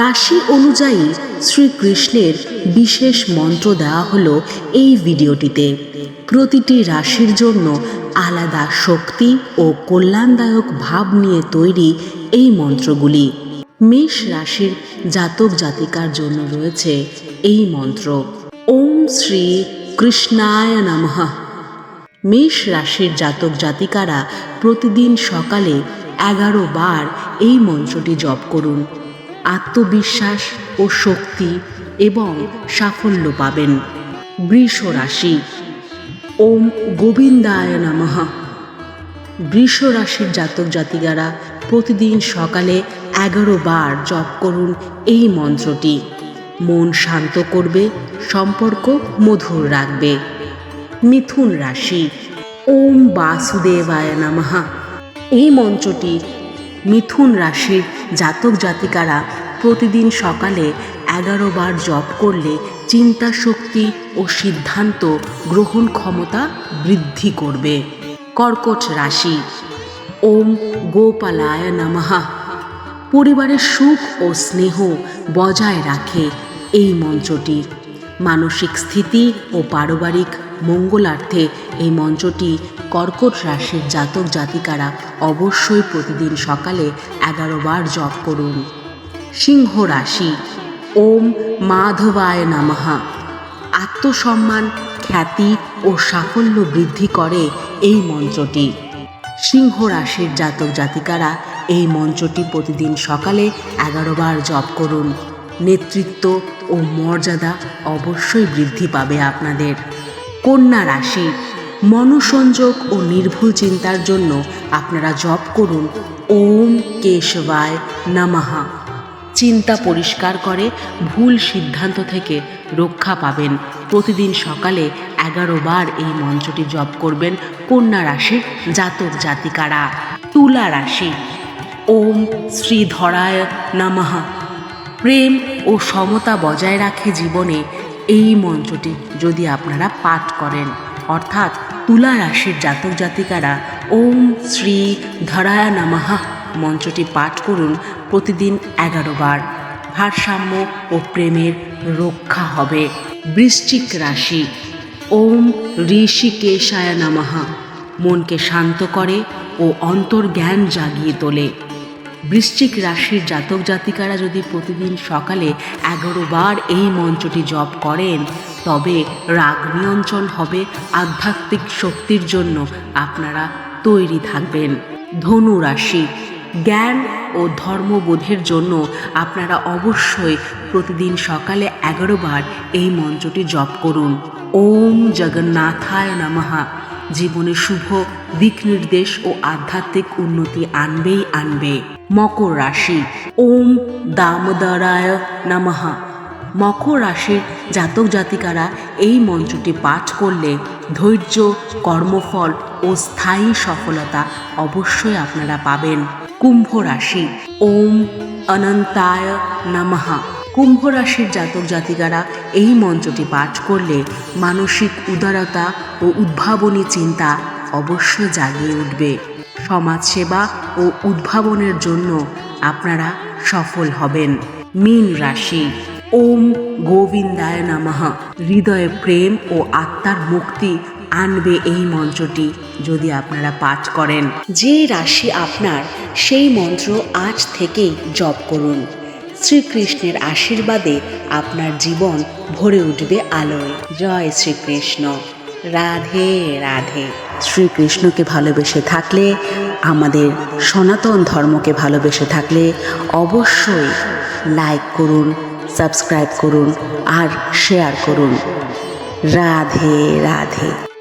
রাশি অনুযায়ী শ্রীকৃষ্ণের বিশেষ মন্ত্র দেওয়া হলো এই ভিডিওটিতে। প্রতিটি রাশির জন্য আলাদা শক্তি ও কল্যাণদায়ক ভাব নিয়ে তৈরি এই মন্ত্রগুলি। মেষ রাশির জাতক জাতিকার জন্য রয়েছে এই মন্ত্র, ওম শ্রী কৃষ্ণায় নমঃ। মেষ রাশির জাতক জাতিকারা প্রতিদিন সকালে এগারো বার এই মন্ত্রটি জপ করুন। আত্মবিশ্বাস ও শক্তি এবং সাফল্য পাবেন। বৃষ রাশি ওম গোবিন্দায় নমঃ। বৃষ রাশির জাতক জাতিকারা প্রতিদিন সকালে এগারো বার জপ করুন এই মন্ত্রটি। মন শান্ত করবে, সম্পর্ক মধুর রাখবে। মিথুন রাশি। ওম বাসুদেবায় নমঃ। এই মন্ত্রটি মিথুন রাশির জাতক জাতিকারা প্রতিদিন সকালে এগারো বার জপ করলে চিন্তা শক্তি ও সিদ্ধান্ত গ্রহণ ক্ষমতা বৃদ্ধি করবে। কর্কট রাশি। ওম গোপালায় নমঃ। পরিবারের সুখ ও স্নেহ বজায় রাখে এই মঞ্চটি মানসিক স্থিতি ও পারিবারিক মঙ্গলার্থে এই মন্ত্রটি কর্কট রাশির জাতক জাতিকারা অবশ্যই প্রতিদিন সকালে এগারো বার জপ করুন। সিংহ রাশি, ওম মাধবায় নমঃ। আত্মসম্মান, খ্যাতি ও সাফল্য বৃদ্ধি করে এই মন্ত্রটি সিংহ রাশির জাতক জাতিকারা এই মন্ত্রটি প্রতিদিন সকালে এগারো বার জপ করুন। নেতৃত্ব ও মর্যাদা অবশ্যই বৃদ্ধি পাবে আপনাদের। কন্যা রাশি। মনসংযোগ ও নির্ভুল চিন্তার জন্য আপনারা জপ করুন। ওম কেশবায় নমঃ। চিন্তা পরিষ্কার করে ভুল সিদ্ধান্ত থেকে রক্ষা পাবেন। প্রতিদিন সকালে এগারো বার এই মন্ত্রটি জপ করবেন কন্যা রাশির জাতক জাতিকারা। তুলা রাশি। ওম শ্রীধরায় নমঃ। প্রেম ও সমতা বজায় রাখে জীবনে এই মন্ত্রটি যদি আপনারা পাঠ করেন, অর্থাৎ তুলা রাশির জাতক জাতিকারা, ওম শ্রী ধরায়া নমঃ মন্ত্রটি পাঠ করুন প্রতিদিন এগারো বার। ভারসাম্য ও প্রেমের রক্ষা হবে। বৃশ্চিক রাশি, ওম ঋষিকেশায় নমঃ। মনকে শান্ত করে ও অন্তর্জ্ঞান জাগিয়ে তোলে। বৃশ্চিক রাশির জাতক জাতিকারা যদি প্রতিদিন সকালে এগারো বার এই মন্ত্রটি জপ করেন, তবে রাগ নিয়ন্ত্রণ হবে আধ্যাত্মিক শক্তির জন্য। আপনারা তৈরি থাকবেন। ধনু রাশি, জ্ঞান ও ধর্মবোধের জন্য আপনারা অবশ্যই প্রতিদিন সকালে এগারো বার এই মন্ত্রটি জপ করুন। ওম জগন্নাথায় নমঃ। জীবনে শুভ দিক নির্দেশ ও আধ্যাত্মিক উন্নতি আনবেই আনবে। মকর রাশি। ওম দামোদরায় নমঃ। মকর রাশির জাতক জাতিকারা এই মন্ত্রটি পাঠ করলে ধৈর্য, কর্মফল ও স্থায়ী সফলতা অবশ্যই আপনারা পাবেন। কুম্ভ রাশি। ওম অনন্তায় নমঃ। কুম্ভ রাশির জাতক জাতিকারা এই মন্ত্রটি পাঠ করলে মানসিক উদারতা ও উদ্ভাবনী চিন্তা অবশ্যই জাগিয়ে উঠবে। সমাজসেবা ও উদ্ভাবনের জন্য আপনারা সফল হবেন। মীন রাশি, ওম গোবিন্দায় নমঃ। হৃদয়ে প্রেম ও আত্মার মুক্তি আনবে এই মন্ত্রটি যদি আপনারা পাঠ করেন। যে রাশি আপনার, সেই মন্ত্র আজ থেকেই জপ করুন। শ্রীকৃষ্ণের আশীর্বাদে আপনার জীবন ভরে উঠবে আলোয়। জয় শ্রীকৃষ্ণ। রাধে রাধে। শ্রীকৃষ্ণকে ভালোবেসে থাকলে, আমাদের সনাতন ধর্মকে ভালোবেসে থাকলে অবশ্যই লাইক করুন সাবস্ক্রাইব করুন আর শেয়ার করুন। রাধে রাধে।